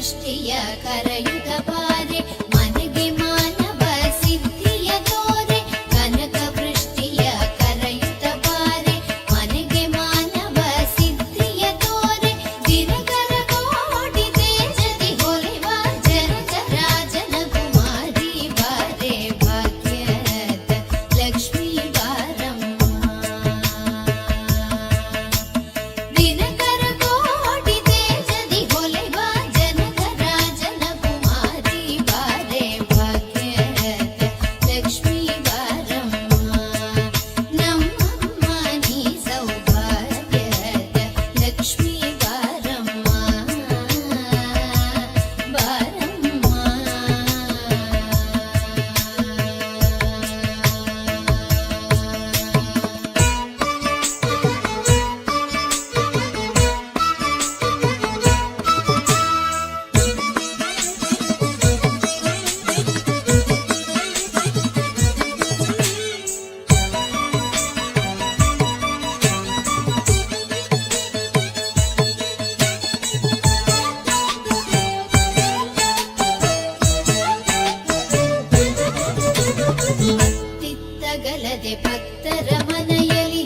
सृष्टिय करय ಭಕ್ತರ ಮನೆಯಲ್ಲಿ